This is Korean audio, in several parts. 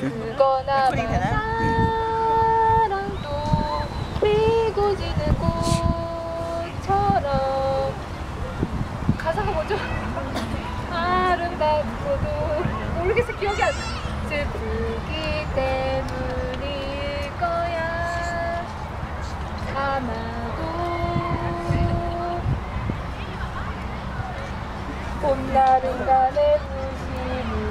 그거나 레코딩 되나요? 사랑도 피고 지는 꽃처럼 가사가 뭐죠? 아름답고도 모르겠어 기억이 안 나. 슬프기 때문일 거야 아마도 봄날은 부심이 언니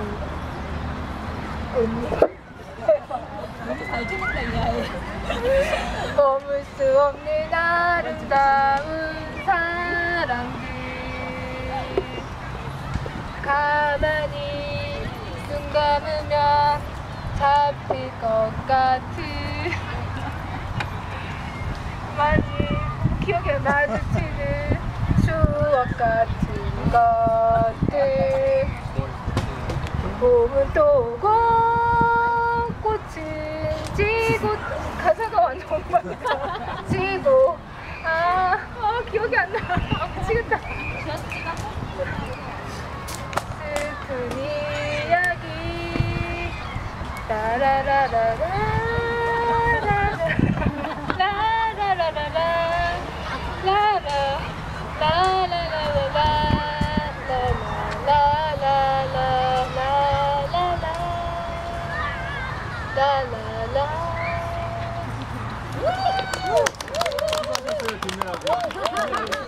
머물 수 없는 아름다운 사랑들 가만히 눈 감으면 잡힐 것 같은 많이 기억에 마주치는 추억 같은 것들 오고 꽃은 지고 가사가 완전 엉망이다 지고. 아, 아 기억이 안나. 미치겠다. 슬픈 이야기. 라라라라라 La la la. Woo! Woo! Woo! Woo! Woo! Woo! Woo!